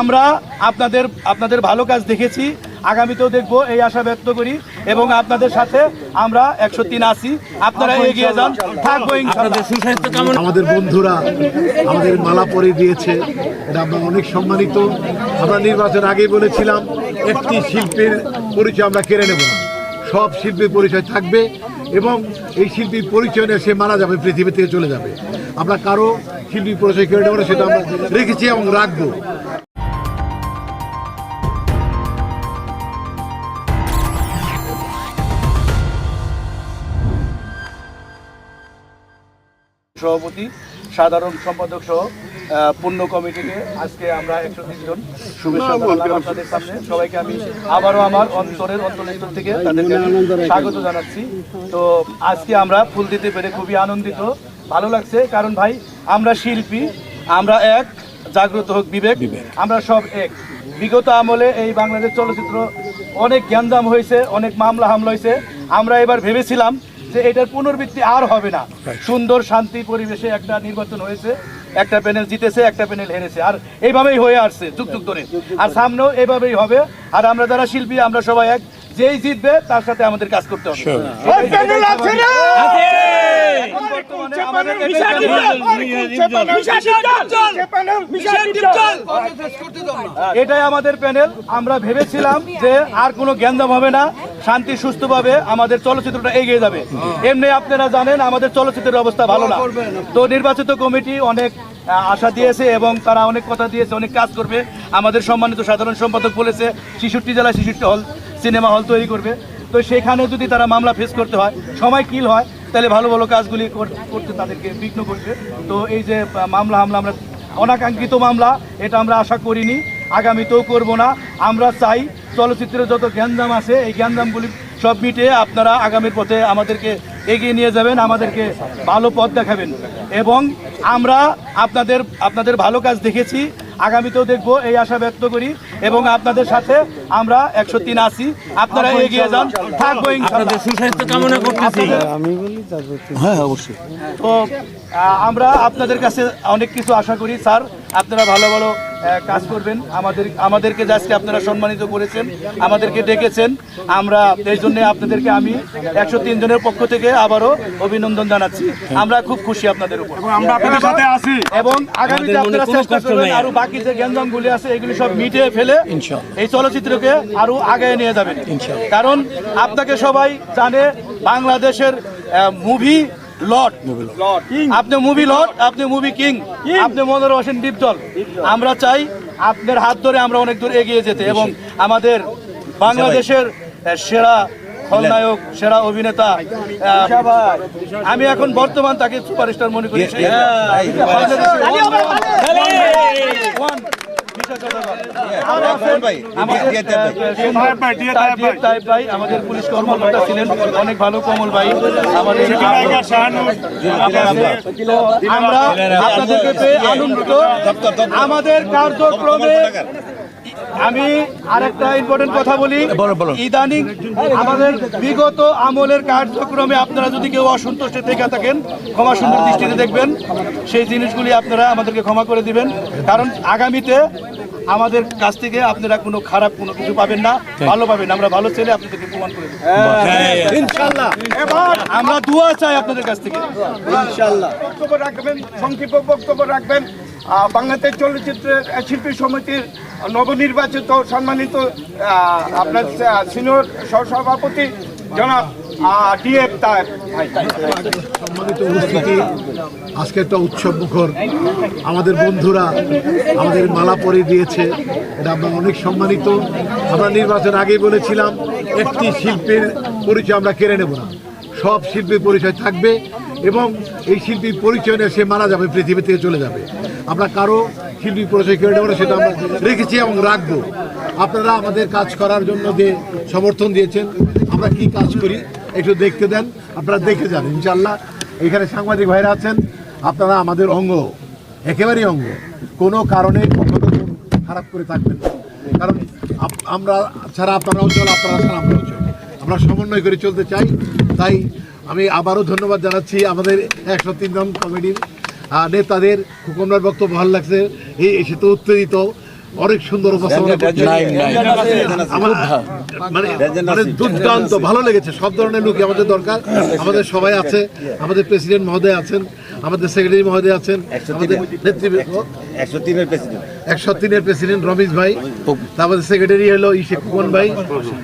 আমরা আপনাদের আপনাদের ভালো কাজ দেখেছি আগামীতেও দেখব এই আশা ব্যক্ত করি এবং আপনাদের সাথে আমরা একশো তিন আছি। আপনারা এগিয়ে যান থাকব। আমাদের বন্ধুরা আমাদের মালা পরে দিয়েছে এটা আমরা অনেক সম্মানিত। আমরা নির্বাচন আগেই বলেছিলাম একটি শিল্পীর পরিচয় আমরা কেড়ে নেব না। সব শিল্পীর পরিচয় থাকবে এবং এই শিল্পীর পরিচয় নিয়ে সে মারা যাবে পৃথিবী থেকে চলে যাবে। আমরা কারও শিল্পীর পরিচয় কেড়ে নেব না সেটা আমরা রেখেছি এবং রাখব। সভাপতি সাধারণ সম্পাদক সহ পূর্ণ কমিটিকে আজকে আমরা একশো তিন জন শুভেচ্ছা আপনাদের সামনে। সবাইকে আমি আবারও আমার অন্তরের অন্তরস্থল থেকে তাদেরকে স্বাগত জানাচ্ছি। তো আজকে আমরা ফুল দিতে পেরে খুবই আনন্দিত। ভালো লাগছে কারণ ভাই আমরা শিল্পী আমরা এক জাগ্রত হোক বিবেক আমরা সব এক। বিগত আমলে এই বাংলাদেশ চলচ্চিত্র অনেক জ্ঞানদাম হয়েছে অনেক মামলা হামলা হয়েছে। আমরা এবার ভেবেছিলাম যে এটার পুনর্বৃত্তি আর হবে না। সুন্দর শান্তি পরিবেশে একটা নির্বাচন হয়েছে একটা প্যানেল জিতেছে একটা প্যানেল হেরেছে। আর এইভাবেই হয়ে আসছে যুগ যুগ ধরে। আর সামনেও এইভাবেই হবে। আর আমরা যারা শিল্পী আমরা সবাই এক। যেই জিতবে তার সাথে আমাদের কাজ করতে হবে। এটাই আমাদের প্যানেল। আমরা ভেবেছিলাম যে আর কোনো জ্ঞানদাম হবে না। শান্তি সুস্থভাবে আমাদের চলচ্চিত্রটা এগিয়ে যাবে। এমনি আপনারা জানেন, আমাদের চলচ্চিত্রের অবস্থা ভালো না। তো নির্বাচিত কমিটি অনেক আশা দিয়েছে এবং তারা অনেক কথা দিয়েছে, অনেক কাজ করবে। আমাদের সম্মানিত সাধারণ সম্পাদক বলেছে শিশুটি জেলা শিশুটি হল, সিনেমা হল তৈরি করবে। তো সেখানে যদি তারা মামলা ফেস করতে হয়, সময় কিল হয়, তাহলে ভালো ভালো কাজগুলি কর- করতে তাদেরকে বিঘ্ন করবে। তো এই যে মামলা, হামলা, আমরা অনাকাঙ্ক্ষিত মামলা, এটা আমরা আশা করিনি। আগামীতেও করব না। আমরা চাই চলচ্চিত্রের যত জ্ঞানদাম আছে এই জ্ঞানদামগুলি সব মিটিয়ে আপনারা আগামীর পথে আমাদেরকে এগিয়ে নিয়ে যাবেন আমাদেরকে ভালো পথ দেখাবেন। এবং আমরা আপনাদের আপনাদের ভালো কাজ দেখেছি আগামীতেও দেখব এই আশা ব্যক্ত করি। এবং আপনাদের সাথে আমরা একশো তিন আছি। আপনারা এগিয়ে যান থাকব। সুস্বাস্থ্য কামনা করতেছি। তো আমরা আপনাদের কাছে অনেক কিছু আশা করি স্যার। আপনারা ভালো ভালো কাজ করবেন। আমাদের আমাদেরকে আজকে আপনারা সম্মানিত করেছেন আমাদেরকে ডেকেছেন। আমরা এই জন্য আপনাদেরকে আমি একশো তিন জনের পক্ষ থেকে আবারও অভিনন্দন জানাচ্ছি। আমরা খুব খুশি আপনাদের উপর। আমরা আপনাদের সাথে আছি। এবং আগামীতে আমাদের আপনারা চেষ্টা করবেন আরও বাকি যে গ্যাঞ্জামগুলি আছে এগুলি সব মিটিয়ে ফেলে এই চলচ্চিত্রকে আরও আগে নিয়ে যাবেন। কারণ আপনাকে সবাই জানে বাংলাদেশের মুভি আপনি মুভি লট আপনি মুভি কিং আপনি মনোর হোসেন ডিপজল আমরা চাই আপনার হাত ধরে আমরা অনেক দূর এগিয়ে যেতে এবং আমাদের বাংলাদেশের সেরা খলনায়ক সেরা অভিনেতা আমি এখন বর্তমান তাকে সুপারস্টার মনে করি আমাদের, আমাদের কার্যক্রমে আমি আরেকটা ইম্পর্টেন্ট কথা বলি ইদানিং আমাদের বিগত আমলের কার্যক্রমে আপনারা যদি কেউ অসন্তুষ্ট থেকে থাকেন ক্ষমা সুন্দর দৃষ্টিতে দেখবেন সেই জিনিসগুলি আপনারা আমাদেরকে ক্ষমা করে দিবেন কারণ আগামীতে আমাদের কাছ থেকে আপনারা কোনো খারাপ কোনো কিছু পাবেন না ভালো পাবেন। আমরা ভালো ছেলে আপনাদেরকে প্রমাণ করে দেব। ইনশাল্লাহ। এবার আমরা দোয়া চাই আপনাদের কাছ থেকে। ইনশাল্লাহ। বক্তব্য রাখবেন সংক্ষিপ্ত বক্তব্য রাখবেন। বাংলাদেশ চলচ্চিত্রের শিল্পী সমিতির নবনির্বাচিত সম্মানিত আপনার সিনিয়র সহসভাপতি জনাব সম্মানিত উপস্থিতি, আজকে একটা উৎসব মুখর। আমাদের বন্ধুরা আমাদের মালা পরে দিয়েছে। এটা আমরা অনেক সম্মানিত। আমরা নির্বাচন আগেই বলেছিলাম, একটি শিল্পের পরিচয় আমরা কেড়ে নেব না। সব শিল্পীর পরিচয় থাকবে। এবং এই শিল্পীর পরিচয় সে মারা যাবে, পৃথিবী থেকে চলে যাবে। আমরা কারও শিল্পীর পরিচয় কেড়ে নেব সেটা আমরা রেখেছি এবং রাখব। আপনারা আমাদের কাজ করার জন্য যে সমর্থন দিয়েছেন, আমরা কি কাজ করি একটু দেখতে দেন, আপনারা দেখে যান ইনশাল্লাহ এখানে সাংবাদিক ভাইরা আছেন, আপনারা আমাদের অঙ্গ, একেবারেই অঙ্গ। কোনো কারণে খারাপ করে থাকবেন না। কারণ আমরা ছাড়া আপনারা অঞ্চল, আপনারা ছাড়া আমরা অঞ্চল। আমরা সমন্বয় করে চলতে চাই, তাই আমি আবারও ধন্যবাদ জানাচ্ছি আমাদের একশো তিনজন কমিটির আহ, নেতাদের। খুকমরার বক্তব্য ভালো লাগছে। এই এসে তো উত্তেজিত। অনেক সুন্দর মানে দুর্দান্ত। ভালো লেগেছে। সব ধরনের লোকই আমাদের দরকার। আমাদের সবাই আছে। আমাদের প্রেসিডেন্ট মহোদয় আছেন। আমাদের সেক্রেটারি মহোদয় আছেন। আমাদের নেতৃবৃন্দ। একশো তিনের প্রেসিডেন্ট। একশো তিনের প্রেসিডেন্ট রমেশ ভাই। তারপরে সেক্রেটারি হলো ইশে কুমন ভাই।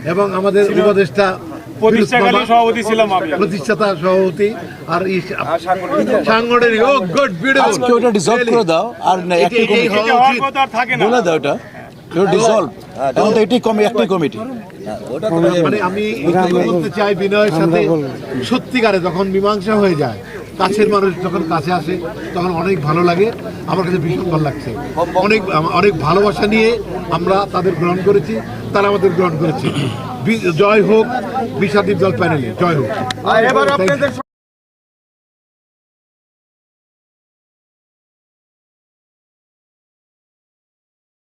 এবং আমাদের উপদেষ্টা মামা, প্রতিষ্ঠাতা সভাপতি আর ই- সাংগঠনিক ও গুড আজকে ওটা ডিসলভ করে দাও আর না একটি কমিটি হওয়া উচিত। বলে দাও এটা। ওটা ডিসলভ এখন তো এটি কমি একটি কমিটি মানে আমি বলতে চাই বিনয়ের সাথে সত্যিকারে যখন মীমাংসা হয়ে যায় কাছের মানুষ যখন কাছে আসে তখন অনেক ভালো লাগে। আমার কাছে ভীষণ ভালো লাগছে। অনেক অনেক ভালোবাসা নিয়ে আমরা তাদের গ্রহণ করেছি তারা আমাদের গ্রহণ করেছে। বি- জয় হোক বিষাদীপ দল প্যানেলে। জয় হোক।